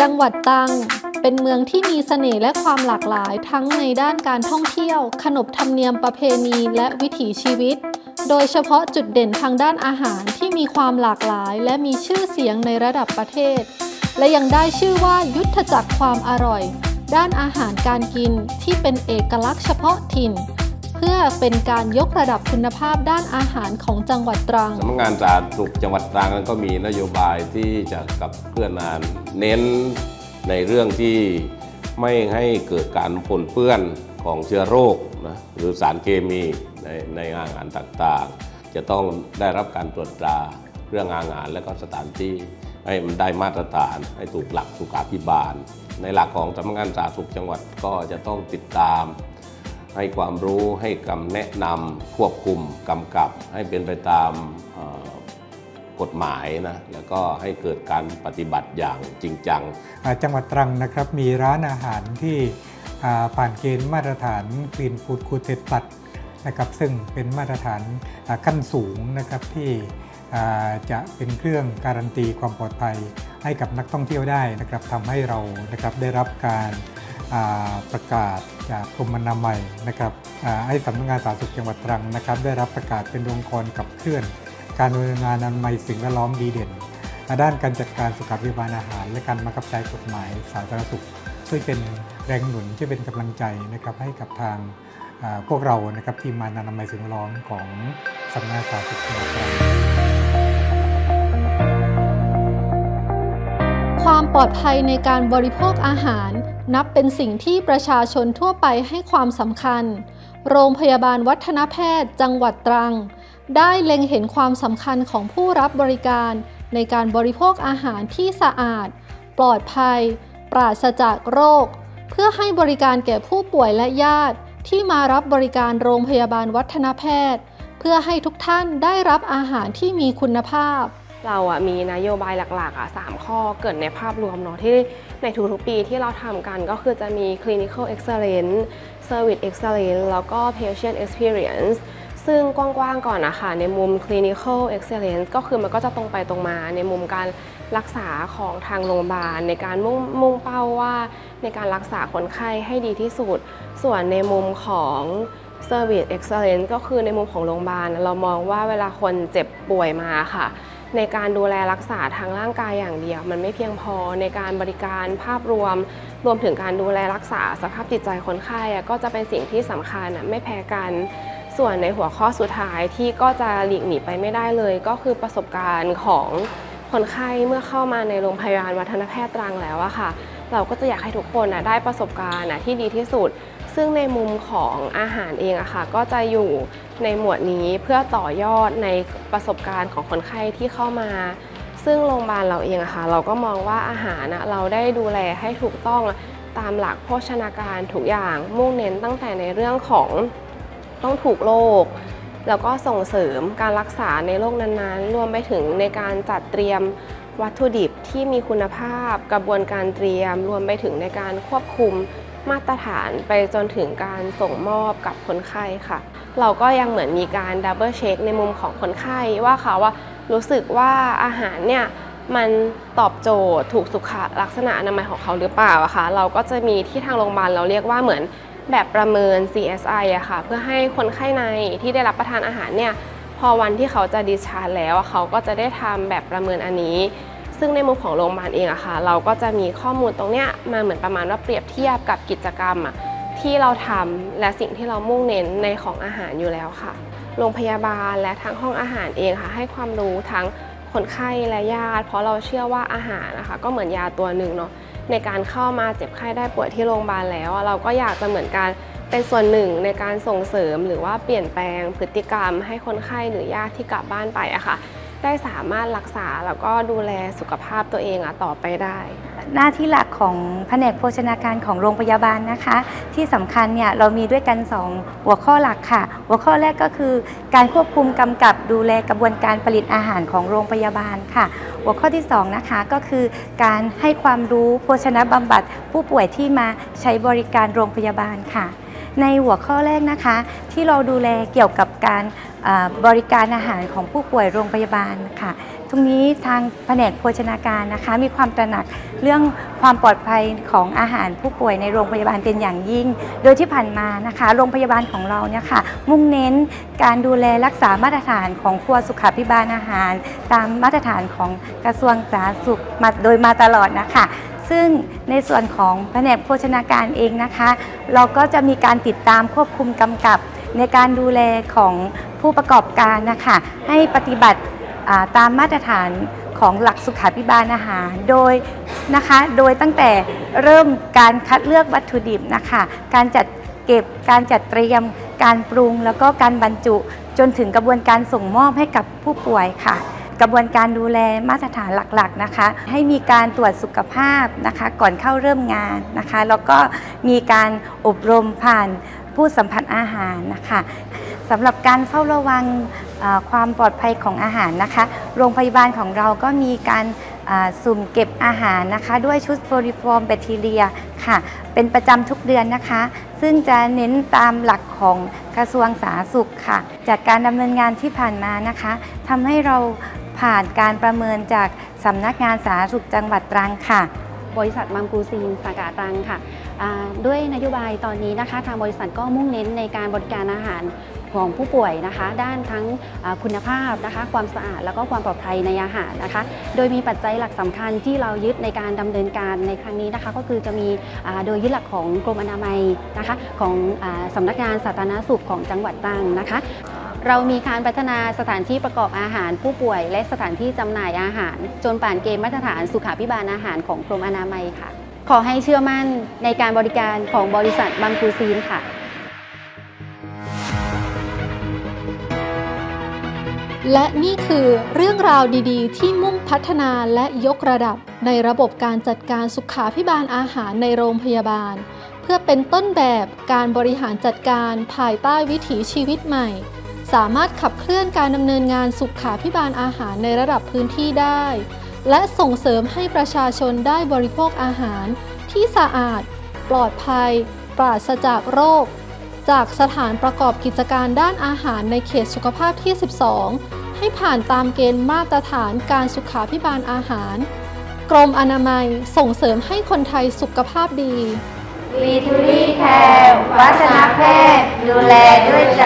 จังหวัดตรังเป็นเมืองที่มีเสน่ห์และความหลากหลายทั้งในด้านการท่องเที่ยว ขนบธรรมเนียมประเพณีและวิถีชีวิต โดยเฉพาะจุดเด่นทางด้านอาหารที่มีความหลากหลาย และมีชื่อเสียงในระดับประเทศ และยังได้ชื่อว่ายุทธจักรความอร่อย ด้านอาหารการกินที่เป็นเอกลักษณ์เฉพาะถิ่น พื่อเป็นการยกระดับคุณภาพด้านอาหารของจังหวัดตรังสำนักงานสาธารณสุขจังหวัดตรังนั้นก็มีนโยบายที่จะกับเคลื่อนงานเน้นในเรื่องที่ไม่ให้เกิดการปนเปื้อนของเชื้อโรคนะหรือสารเคมีในในอาหารต่างๆ จะต้องได้รับการตรวจตราเรื่องอาหารและก็สถานที่ให้มันได้มาตรฐานให้ถูกหลักสุขาภิบาล ในหลักของสำนักงานสาธารณสุขจังหวัดก็จะต้องติดตาม ให้ความรู้ให้คำแนะนำควบคุมกำกับ ให้เป็นไปตามกฎหมายนะแล้วก็ให้เกิดการปฏิบัติอย่างจริงจัง จังหวัดตรังนะครับมีร้านอาหารที่ผ่านเกณฑ์มาตรฐานกรีนฟูดคูเทสตัดนะครับซึ่งเป็นมาตรฐานขั้นสูงนะครับที่จะเป็นเครื่องการันตีความปลอดภัยให้กับนักท่องเที่ยวได้นะครับทำให้เรานะครับได้รับการประกาศ จากกรมอนามัยนะครับให้สำนักงานสาธารณสุขจังหวัดตรังนะครับ ได้รับประกาศเป็นองค์กรกับเคลื่อน การดำเนินงานอนามัยสิ่งแวดล้อมดีเด่น ด้านการจัดการสุขาภิบาลอาหาร และการบังคับใช้กฎหมายสาธารณสุข ช่วยเป็นแรงหนุนช่วยเป็นกำลังใจนะครับให้กับทางพวกเรานะครับทีมงานอนามัยสิ่งแวดล้อมของสำนักงานสาธารณสุขจังหวัดตรังความปลอดภัยในการบริโภคอาหาร นับเป็นสิ่งที่ประชาชนทั่วไปให้ความสำคัญ โรงพยาบาลวัฒนแพทย์จังหวัดตรัง ได้เล็งเห็นความสำคัญของผู้รับบริการในการบริโภคอาหารที่สะอาด ปลอดภัย ปราศจากโรค เพื่อให้บริการแก่ผู้ป่วยและญาติ ที่มารับบริการโรงพยาบาลวัฒนแพทย์ เพื่อให้ทุกท่านได้รับอาหารที่มีคุณภาพ เราอะมีนโยบายหลักๆอะสามข้อเกิดในภาพรวมเนาะที่ในทุกๆปีที่เราทำกันก็คือจะมี clinical excellence service excellence แล้วก็ patient experience ซึ่งกว้างๆก่อนนะคะในมุม clinical excellence ก็คือมันก็จะตรงไปตรงมาในมุมการรักษาของทางโรงพยาบาล ในการมุ่งมุ่งเป้าว่าในการรักษาคนไข้ให้ดีที่สุด ส่วนในมุมของ Service Excellence ก็คือในมุมของโรงพยาบาลเรามองว่าเวลาคนเจ็บป่วยมาค่ะ ในการดูแลรักษาทางร่างกายอย่างเดียว มันไม่เพียงพอในการบริการภาพรวม รวมถึงการดูแลรักษาสภาพจิตใจคนไข้อะก็จะเป็นสิ่งที่สำคัญอะไม่แพ้กัน ส่วนในหัวข้อสุดท้ายที่ก็จะหลีกหนีไปไม่ได้เลย ก็คือประสบการณ์ของคนไข้เมื่อเข้ามาในโรงพยาบาลวัฒนแพทย์ตรังแล้วอะค่ะ เราก็จะอยากให้ทุกคนอะได้ประสบการณ์อะที่ดีที่สุด ซึ่งในมุมของอาหารเองอะค่ะก็จะอยู่ในหมวดนี้เพื่อต่อยอดในประสบการณ์ของคนไข้ที่เข้ามา ซึ่งโรงพยาบาลเราเองอะค่ะเราก็มองว่าอาหารอะเราได้ดูแลให้ถูกต้องตามหลักโภชนาการทุกอย่างมุ่งเน้นตั้งแต่ในเรื่องของต้องถูกโรคแล้วก็ส่งเสริมการรักษาในโรคนั้นๆ รวมไปถึงในการจัดเตรียมวัตถุดิบที่มีคุณภาพ กระบวนการเตรียม รวมไปถึงในการควบคุม มาตรฐานไปจนถึงการส่งมอบกับคนไข้ค่ะ เราก็ยังเหมือนมีการดับเบิลเช็คในมุมของคนไข้ว่าเขาว่ารู้สึกว่าอาหารเนี่ยมันตอบโจทย์ถูกสุขลักษณะอนามัยของเขาหรือเปล่าอะคะเราก็จะมีที่ทางโรงพยาบาลเราเรียกว่าเหมือนแบบประเมิน CSI อะค่ะ เพื่อให้คนไข้ในที่ได้รับประทานอาหารเนี่ยพอวันที่เขาจะดิชาร์จแล้วเขาก็จะได้ทำแบบประเมินอันนี้ ซึ่งในมุมของโรงพยาบาลเองอะค่ะ เราก็จะมีข้อมูลตรงเนี้ยมาเหมือนประมาณว่าเปรียบเทียบกับกิจกรรมอะที่เราทำและสิ่งที่เรามุ่งเน้นในของอาหารอยู่แล้วค่ะ โรงพยาบาลและทางห้องอาหารเองค่ะ ให้ความรู้ทั้งคนไข้และญาติ เพราะเราเชื่อว่าอาหารนะคะ ก็เหมือนยาตัวหนึ่งเนาะในการเข้ามาเจ็บไข้ได้ป่วยที่โรงพยาบาลแล้ว เราก็อยากจะเหมือนการเป็นส่วนหนึ่งในการส่งเสริมหรือว่าเปลี่ยนแปลงพฤติกรรม ให้คนไข้หรือญาติที่กลับบ้านไปอะค่ะ ได้สามารถรักษาแล้วก็ดูแลสุขภาพตัวเองอะต่อไปได้ หน้าที่หลักของแผนกโภชนาการของโรงพยาบาลนะคะ ที่สำคัญเนี่ยเรามีด้วยกัน 2 หัวข้อหลักค่ะ หัวข้อแรกก็คือ การควบคุมกำกับดูแลกระบวนการผลิตอาหารของโรงพยาบาลค่ะ หัวข้อที่ 2 นะคะก็คือการให้ความรู้โภชนะบำบัดผู้ป่วยที่มาใช้บริการโรงพยาบาลค่ะ ในหัวข้อแรกนะคะ ที่เราดูแลเกี่ยวกับการ บริการอาหารของผู้ป่วยโรงพยาบาลค่ะตรงนี้ทางแผนกโภชนาการนะคะ มีความตระหนักเรื่องความปลอดภัยของอาหารผู้ป่วยในโรงพยาบาลเป็นอย่างยิ่ง โดยที่ผ่านมานะคะ โรงพยาบาลของเราเนี่ยค่ะ มุ่งเน้นการดูแลรักษามาตรฐานของครัวสุขาภิบาลอาหาร ตามมาตรฐานของกระทรวงสาธารณสุขมาโดยมาตลอดนะคะซึ่งในส่วนของแผนกโภชนาการเองนะคะ เราก็จะมีการติดตามควบคุมกำกับ ในการดูแลของผู้ประกอบการนะคะให้ปฏิบัติตามมาตรฐานของหลักสุขาภิบาลอาหาร โดยนะคะโดยตั้งแต่เริ่มการคัดเลือกวัตถุดิบนะคะการจัดเก็บการจัดเตรียม การปรุงแล้วก็การบรรจุจนถึงกระบวนการส่งมอบให้กับผู้ป่วยค่ะ กระบวนการดูแลมาตรฐานหลักๆนะคะ ให้มีการตรวจสุขภาพนะคะ ก่อนเข้าเริ่มงานนะคะ แล้วก็มีการอบรมผ่าน ผู้สัมผัสอาหารนะคะสำหรับการเฝ้าระวังความปลอดภัยของอาหารนะคะ โรงพยาบาลของเราก็มีการสุ่มเก็บอาหารนะคะ ด้วยชุดฟลิฟอร์มแบคทีเรียค่ะ เป็นประจำทุกเดือนนะคะ ซึ่งจะเน้นตามหลักของกระทรวงสาธารณสุขค่ะ จากการดำเนินงานที่ผ่านมานะคะทำให้เราผ่านการประเมินจากสำนักงานสาธารณสุขจังหวัดตรังค่ะ บริษัทมังกูซีนสาขาตรังค่ะ ด้วยนโยบายตอนนี้นะคะ ทางบริษัทก็มุ่งเน้นในการบริการอาหารของผู้ป่วยนะคะ ด้านทั้งคุณภาพนะคะ ความสะอาดแล้วก็ความปลอดภัยในอาหารนะคะ โดยมีปัจจัยหลักสำคัญที่เรายึดในการดำเนินการในครั้งนี้นะคะ ก็คือจะมีโดยยึดหลักของกรมอนามัยนะคะของอาสำนักงานสาธารณสุขของจังหวัดตรังนะคะเรามีการพัฒนาสถานที่ประกอบอาหารผู้ป่วย และสถานที่จำหน่ายอาหาร จนผ่านเกณฑ์มาตรฐานสุขาภิบาลอาหารของกรมอนามัยค่ะ ขอให้เชื่อมั่นในการบริการของบริษัทบังคูซีนค่ะ และนี่คือเรื่องราวดีๆ ที่มุ่งพัฒนาและยกระดับในระบบการจัดการสุขาพิบาลอาหารในโรงพยาบาล เพื่อเป็นต้นแบบการบริหารจัดการภายใต้วิถีชีวิตใหม่ สามารถขับเคลื่อนการดำเนินงานสุขาพิบาลอาหารในระดับพื้นที่ได้ และส่งเสริมให้ประชาชนได้บริโภคอาหาร ที่สะอาด ปลอดภัย ปราศจากโรค จากสถานประกอบกิจการด้านอาหารในเขตสุขภาพที่ 12 ให้ผ่านตามเกณฑ์มาตรฐานการสุขาพิบาลอาหาร กรมอนามัยส่งเสริมให้คนไทยสุขภาพดีวีทูรี่แคร์วัฒนแพทย์ดูแลด้วยใจ